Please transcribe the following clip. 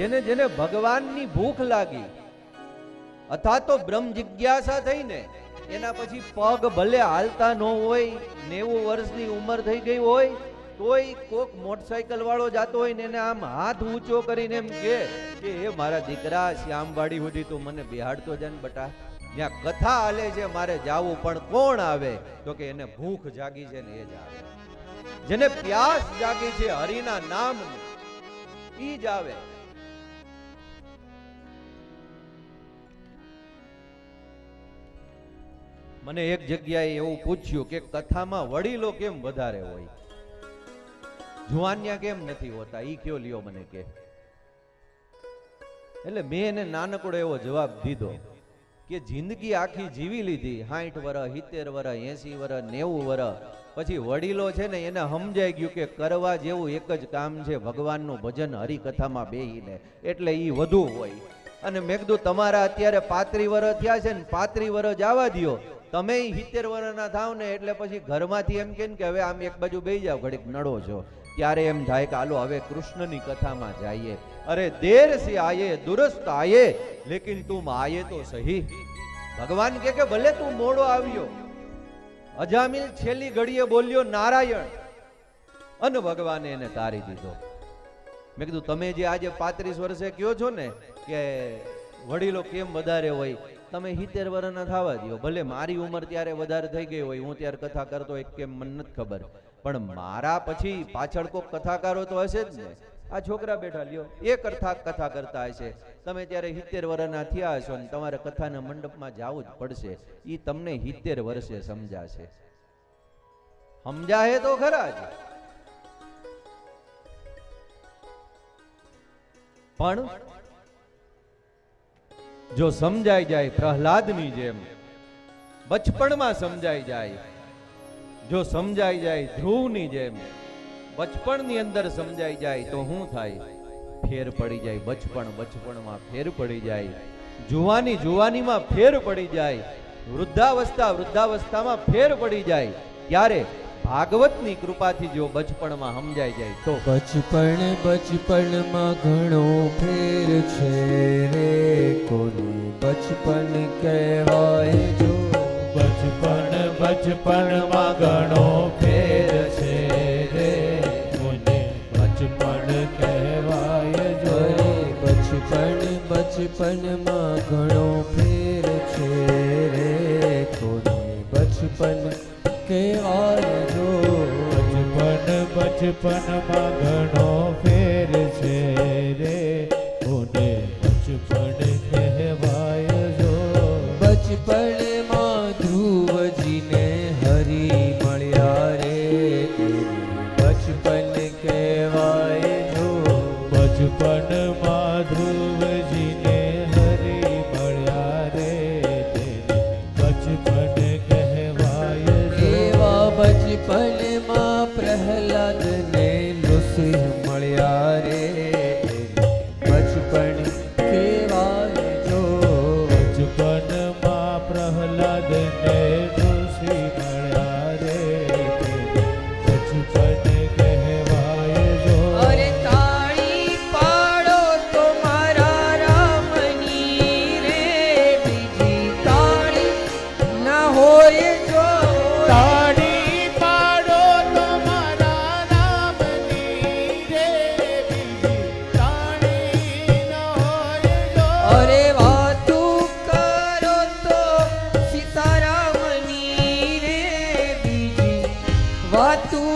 જેને જેને ભગવાનની ભૂખ લાગી અથવા તો બ્રહ્મ જિજ્ઞાસા થઈને એના પછી પગ ભલે હાલતા ન હોય, નેવું વર્ષની ઉંમર થઈ ગઈ હોય, તોય કોક મોટરસાયકલ વાળો જાતો હોય ને એને આમ હાથ ઊંચો કરીને એમ કે કે એ મારા દીકરા, શ્યામવાડી સુધી તું મને બિહાડતો જાય ને બટા. જ્યાં કથા હાલે છે, મારે જાવું, પણ કોણ આવે? તો કે એને ભૂખ જાગી છે ને એ જ આવે. જેને પ્યાસ જાગી છે, હરિના નામ ઈ જ આવે. મને એક જગ્યાએ એવું પૂછ્યું કે કથામાં વડીલો કેમ વધારે હોય? જુવાન્યા કેમ નથી હોતા? ઈ કયો લ્યો મને કે. એટલે મેં એને નાનકડો એવો જવાબ દીધો કે જિંદગી આખી જીવી લીધી. સાઠ વર સિત્તેર વર એસી વર નેવું વર પછી વડીલો છે ને એને સમજાઈ ગયું કે કરવા જેવું એક જ કામ છે, ભગવાનનું ભજન હરિકથામાં બેહીને. એટલે ઈ વધુ હોય. અને મેં કીધું, તમારા અત્યારે પાત્રી વર્ષ થયા છે ને પાંત્રી વર્ષ જવા દ્યો. તમે સિત્તેર વર્ષના થાવ ને એટલે પછી ઘરમાંથી એમ કે કે હવે આમ એક બાજુ બેસી જાવ ઘડીક નડો છો. ત્યારે એમ થાય કે હાલો, હવે કૃષ્ણની કથામાં જઈએ. અરે દેર સે આયે, દુરસ્ત આયે, લેકિન તું આયે તો સહી. ભગવાન કે કે, ભલે તું મોડો આવ્યો. અજામિલ છેલ્લી ઘડીએ બોલ્યો, નારાયણ. અને ભગવાને એને તારી દીધો. મેં કીધું, તમે જે આજે પાંત્રીસ વર્ષે કયો છો ને કે વડીલો કેમ વધારે હોય? તમે સિત્તેર વર્ષના થવા દો ભલે મારી ઉંમર ત્યારે વધારે થઈ ગઈ હોય, હું ત્યારે કથા કરતો હોય કે મને નથી ખબર. પણ મારા પછી પાછળ કોઈક કથાકારો તો હશે જ ને. આ છોકરા બેઠા, લ્યો. એ કથા કથા કરતા હશે. તમે ત્યારે સિત્તેર વર્ષના થયા હશો ને તમારે કથાના મંડપમાં જવું જ પડશે. એ તમને સિત્તેર વર્ષે સમજાશે. સમજાય તો ખરા જ. પણ જો સમજાઈ જાય પ્રહલાદની જેમ, બચપણમાં સમજાઈ જાય. જો સમજાઈ જાય ધ્રુવની જેમ, બચપણની અંદર સમજાઈ જાય તો શું થાય? ફેર પડી જાય બચપણ, બચપણમાં ફેર પડી જાય. જુવાની જુવાનીમાં ફેર પડી જાય. વૃદ્ધાવસ્થા, વૃદ્ધાવસ્થામાં ફેર પડી જાય. ત્યારે ભાગવતની કૃપાથી જો બચપણમાં સમજાઈ જાય તો? બચપણ, બચપણમાં ઘણો ફેર બચપન કહેવાય જો? બચપન બચપનમાં ઘણો ફેર છે રે મને બચપન કહેવાય જો. બચપન બચપનમાં ઘણો ફેર છે રે કોને બચપન કહેવાય જો? બચપન બચપનમાં ઘણો ફેર બચપનમાં ને હરી મળ્યા રે બચપન કહેવાય એવા બચપનમાં પ્રહલાદને લુસી મળ્યા રે What? batu